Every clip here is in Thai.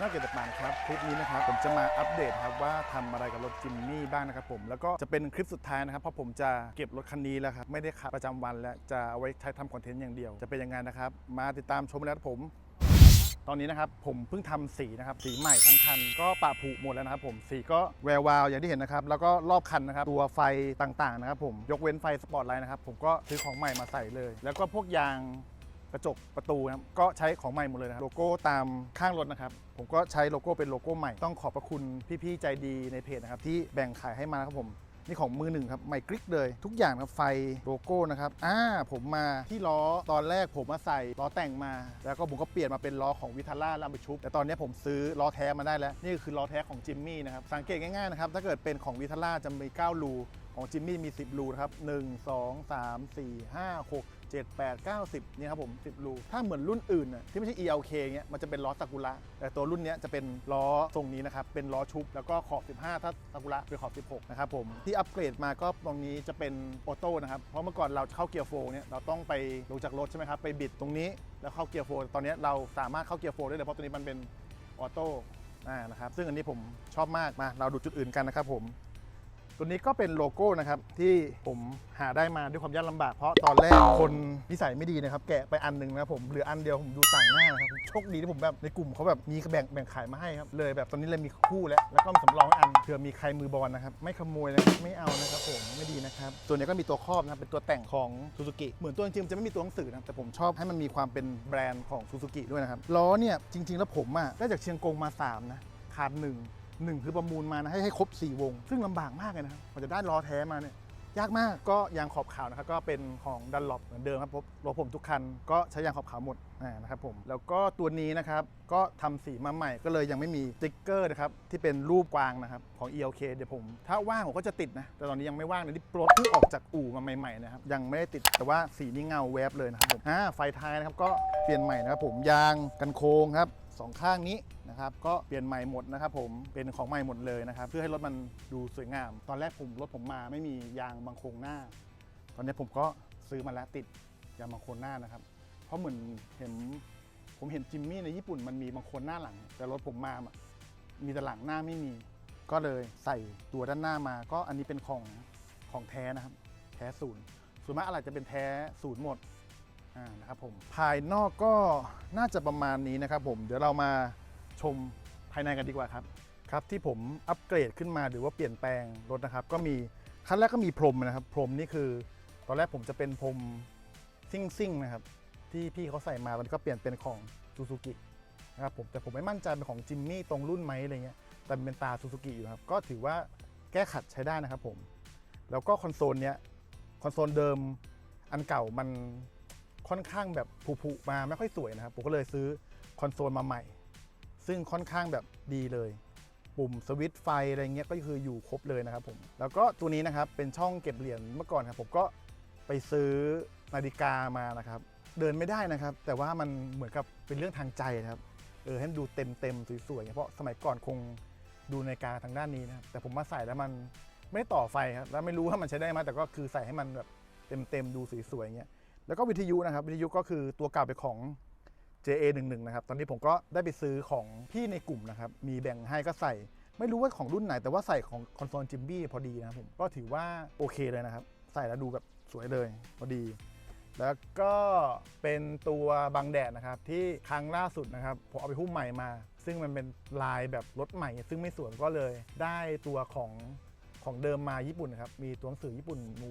รับสู่ช่องเกียรติปานครับคลิปนี้นะครับผมจะมาอัปเดตครับว่าทำอะไรกับรถจิมมี่บ้างนะครับผมแล้วก็จะเป็นคลิปสุดท้ายนะครับเพราะผมจะเก็บรถคันนี้แล้วครับไม่ได้ขับประจำวันแล้วจะเอาไว้ใช้ทำคอนเทนต์อย่างเดียว จะเป็นยังไงนะครับ มาติดตามชมแล้วครับผมตอนนี้นะครับผมเพิ่งทำสีนะครับสีใหม่ทั้งคันก็ปะผุหมดแล้วนะครับผมสีก็แวววาวอย่างที่เห็นนะครับแล้วก็รอบคันนะครับตัวไฟต่างๆนะครับผมยกเว้นไฟสปอตไลท์นะครับผมก็ซื้อของใหม่มาใส่เลย แล้วก็พวกยาง กระจกประตูนะครับก็ใช้ของใหม่หมดเลยนะครับโลโก้ตามข้างรถนะครับ ผมก็ใช้โลโก้เป็นโลโก้ใหม่ต้องขอบพระคุณพี่ๆใจดีในเพจนะครับที่แบ่งขายให้มานะครับผมนี่ของมือหนึ่งครับใหม่กริกเลย ทุกอย่างครับไฟโลโก้นะครับอ่าผมมาที่ล้อตอนแรกผมมาใส่ล้อแต่งมา แล้วก็ผมก็เปลี่ยนมาเป็นล้อของวิทาร่าลัมเบชุบแต่ตอนนี้ผมซื้อล้อแท้มาได้แล้ว นี่คือล้อแท้ของจิมมี่นะครับสังเกตง่ายๆนะครับถ้าเกิดเป็นของวิทาร่าจะมี9รู ของจิมมี่มี 10 รูนะครับ 1 2 3 4 5 6 7 8 9 10เนี่ยครับผม 10 รู ถ้าเหมือนรุ่นอื่นน่ะที่ไม่ใช่ ELK เงี้ยมันจะเป็นล้อซากุระแต่ตัวรุ่นเนี้ยจะเป็นล้อทรงนี้นะครับ เป็นล้อชุบ แล้วก็ขอบ 15 ถ้าซากุระเป็นขอบ 16 นะครับผม ที่อัปเกรดมาก็ตรงนี้จะเป็นออโต้นะครับ เพราะเมื่อก่อนเราเข้าเกียร์โฟร์เนี่ยเราต้องไปลงจากรถใช่ไหมครับ ไปบิดตรงนี้แล้วเข้าเกียร์โฟร์ตอนนี้เราสามารถเข้าเกียร์โฟร์ได้เลยเพราะตัวนี้มันเป็นออโต้นะครับซึ่งอันนี้ผมชอบมากมาเราดูจุดอื่นกันนะครับผม ตัวนี้ก็เป็นโลโก้นะครับที่ผมหาได้มาด้วยความยากลำบากเพราะตอนแรกคนนิสัยไม่ดีนะครับ แกะไปอันหนึ่งนะครับผมเหลืออันเดียวผมดูต่างหน้านะครับโชคดีที่ผมแบบในกลุ่มเขาแบบมีแบ่งแบ่งขายมาให้ครับเลยแบบตอนนี้เลยมีคู่แล้วแล้วก็มีสำรองอันเผื่อมีใครมือบอลนะครับไม่ขโมยนะครับไม่เอานะครับผมไม่ดีนะครับตัวนี้ก็มีตัวครอบนะครับเป็นตัวแต่งของซูซูกิเหมือนตัวจริงๆจะไม่มีตัวหนังสือนะแต่ผมชอบให้มันมีความเป็นแบรนด์ของซูซูกิด้วยนะครับล้อเนี่ยจริง ๆ แล้วผมอะได้จากเชียงกงมาสามนะขาดหนึ่ง หนึ่งคือประมูลมานะให้ให้ครบ 4 วง ซึ่งลำบากมากเลยนะครับกว่าจะได้ล้อแท้มาเนี่ยยากมากก็ยางขอบขาวนะครับก็เป็นของดันลอปเหมือนเดิมครับผมรถผมทุกคันก็ใช้ยางขอบขาวหมดนะครับผมแล้วก็ตัวนี้นะครับก็ทำสีมาใหม่ก็เลยยังไม่มีสติ๊กเกอร์นะครับที่เป็นรูปกวางนะครับของ ELK เดี๋ยวผม ถ้าว่างผมก็จะติดนะ แต่ตอนนี้ยังไม่ว่างเลยที่รถเพิ่งออกจากอู่มาใหม่ๆนะครับยังไม่ได้ติดแต่ว่าสีนี้เงาแวบเลยนะครับผมอ่าไฟท้ายนะครับก็เปลี่ยนใหม่นะครับผมยางกันโค้งครับสองข้างนี้ นะครับก็เปลี่ยนใหม่หมดนะครับผมเป็นของใหม่หมดเลยนะครับเพื่อให้รถมันดูสวยงาม ตอนแรกผมรถผมมาไม่มียางบังโคงหน้า ตอนนี้ผมก็ซื้อมาแล้วติดยางบังโคงหน้านะครับ เพราะเหมือนเห็นผมเห็นจิมมี่ในญี่ปุ่นมันมีบังโคงหน้าหลัง แต่รถผมมาอะมีแต่หลังหน้าไม่มี ก็เลยใส่ตัวด้านหน้ามา ก็อันนี้เป็นของของแท้นะครับ แท้ศูนย์ส่วนมากอะไรจะเป็นแท้ศูนย์หมดอ่านะครับผมภายนอกก็น่าจะประมาณนี้นะครับผมเดี๋ยวเรามา ชมภายในกันดีกว่าครับครับที่ผมอัปเกรดขึ้นมาหรือว่าเปลี่ยนแปลงรถนะครับก็มีขั้นแรกก็มีพรมนะครับพรมนี่คือ ตอนแรกผมจะเป็นพรมซิ่งซิ่งๆนะครับที่พี่เขาใส่มามันนี้ก็เปลี่ยนเป็นของซูซูกินะครับผมแต่ผมไม่มั่นใจเป็นของจิมมี่ตรงรุ่นไหมอะไรเงี้ยแต่เป็นตาซูซูกิอยู่ครับก็ถือว่าแก้ขัดใช้ได้นะครับผมแล้วก็คอนโซลเนี้ยคอนโซลเดิมอันเก่ามันค่อนข้างแบบผุๆมาไม่ค่อยสวยนะครับผมก็เลยซื้อคอนโซลมาใหม่ ซึ่งค่อนข้างแบบดีเลย ปุ่มสวิตช์ไฟอะไรเงี้ยก็คืออยู่ครบเลยนะครับผม แล้วก็ตัวนี้นะครับเป็นช่องเก็บเหรียญเมื่อก่อนครับผมก็ไปซื้อนาฬิกามานะครับ เดินไม่ได้นะครับ แต่ว่ามันเหมือนกับเป็นเรื่องทางใจนะครับเออให้มันดูเต็มเต็มสวยๆเพราะสมัยก่อนคงดูนาฬิกาทางด้านนี้นะครับแต่ผมมาใส่แล้วมันไม่ต่อไฟครับแล้วไม่รู้ว่ามันใช้ได้ไหมแต่ก็คือใส่ให้มันแบบเต็มๆดูสวยๆอย่างเงี้ยแล้วก็วิทยุนะครับวิทยุก็คือตัวเก่าเป็นของ JA11 นะครับ ตอนนี้ผมก็ได้ไปซื้อของพี่ในกลุ่มนะครับ มีแบ่งให้ก็ใส่ ไม่รู้ว่าของรุ่นไหน แต่ว่าใส่ของคอนโซลจิมบี้พอดีนะครับผม ก็ถือว่าโอเคเลยนะครับ ใส่แล้วดูแบบสวยเลยพอดี แล้วก็เป็นตัวบังแดดนะครับ ที่ครั้งล่าสุดนะครับผมเอาไปหุ้มใหม่มา ซึ่งมันเป็นลายแบบรถใหม่ ซึ่งไม่สวยก็เลย ได้ตัวของของเดิมมาญี่ปุ่นนะครับ มีตัวหนังสือญี่ปุ่นมู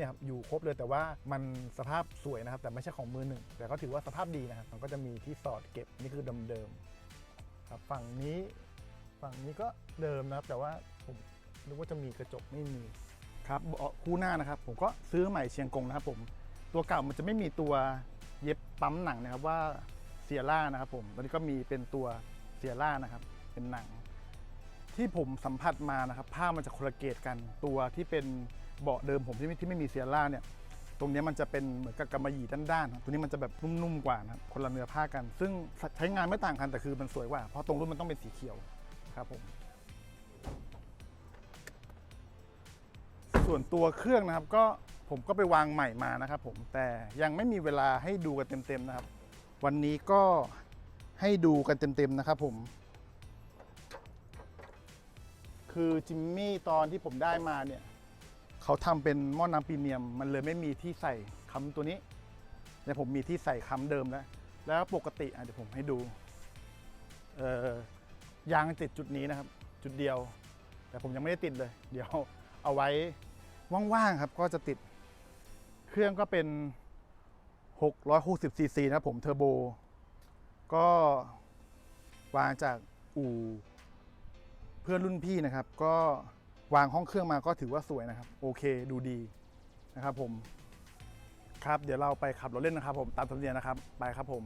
เนี่ยครับอยู่ครบเลยแต่ว่ามันสภาพสวยนะครับ แต่ไม่ใช่ของมือหนึ่ง แต่ก็ถือว่าสภาพดีนะครับมันก็จะมีที่สอดเก็บนี่คือเดิมๆครับฝั่งนี้ฝั่งนี้ก็เดิมนะครับ แต่ว่าผมนึกว่าจะมีกระจกไม่มีครับเบาะคู่หน้านะครับ ผมก็ซื้อใหม่เชียงกงนะครับผมตัวเก่ามันจะไม่มีตัวเย็บปั๊มหนังนะครับว่าเซียร่านะครับผมตอนนี้ก็มีเป็นตัวเซียร่านะครับ เป็นหนัง ที่ผมสัมผัสมานะครับผ้ามันจะคนละเกตกันตัวที่เป็น เบาะเดิมผมที่ไม่ที่ไม่มีเซียร่าเนี่ยตรงนี้มันจะเป็นเหมือนกับกำมะหยี่ด้านๆครับตัวนี้มันจะแบบนุ่มๆกว่านะครับคนละเนื้อผ้ากัน ซึ่งใช้งานไม่ต่างกันแต่คือมันสวยกว่า เพราะตรงรุ่นมันต้องเป็นสีเขียวครับผม ส่วนตัวเครื่องนะครับก็ผมก็ไปวางใหม่มานะครับผมแต่ยังไม่มีเวลาให้ดูกันเต็มๆนะครับ วันนี้ก็ให้ดูกันเต็มๆนะครับผมคือจิมมี่ตอนที่ผมได้มาเนี่ย เขาทำเป็นหม้อน้ำพรีเมียม มันเลยไม่มีที่ใส่คำตัวนี้แต่ผมมีที่ใส่คำเดิมแล้ว แล้วปกติอะเดี๋ยวผมให้ดูเออยางติดจุดนี้นะครับ จุดเดียว แต่ผมยังไม่ได้ติดเลย เดี๋ยวเอาไว้ว่างๆครับก็จะติด เครื่องก็เป็น 660ซีซีนะผมเทอร์โบ ก็วางจากอู่เพื่อนรุ่นพี่นะครับ ก็ วางห้องเครื่องมาก็ถือว่าสวยนะครับ โอเคดูดีนะครับผมครับ เดี๋ยวเราไปขับรถเล่นนะครับผมตามธรรมเนียมนะครับ ไปครับผม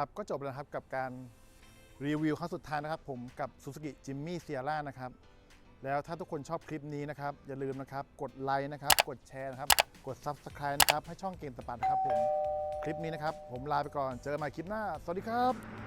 ครับก็จบแล้วครับกับการรีวิวครั้งสุดท้ายนะครับผมกับ Suzuki Jimmy Sierra นะครับแล้วถ้าทุกคนชอบคลิปนี้นะครับ อย่าลืมนะครับ กดไลค์นะครับ กดแชร์นะครับ กด Subscribe นะครับ ให้ช่องเกมตะปัดนะครับผม คลิปนี้นะครับ ผมลาไปก่อนเจอกันใหม่คลิปหน้า สวัสดีครับ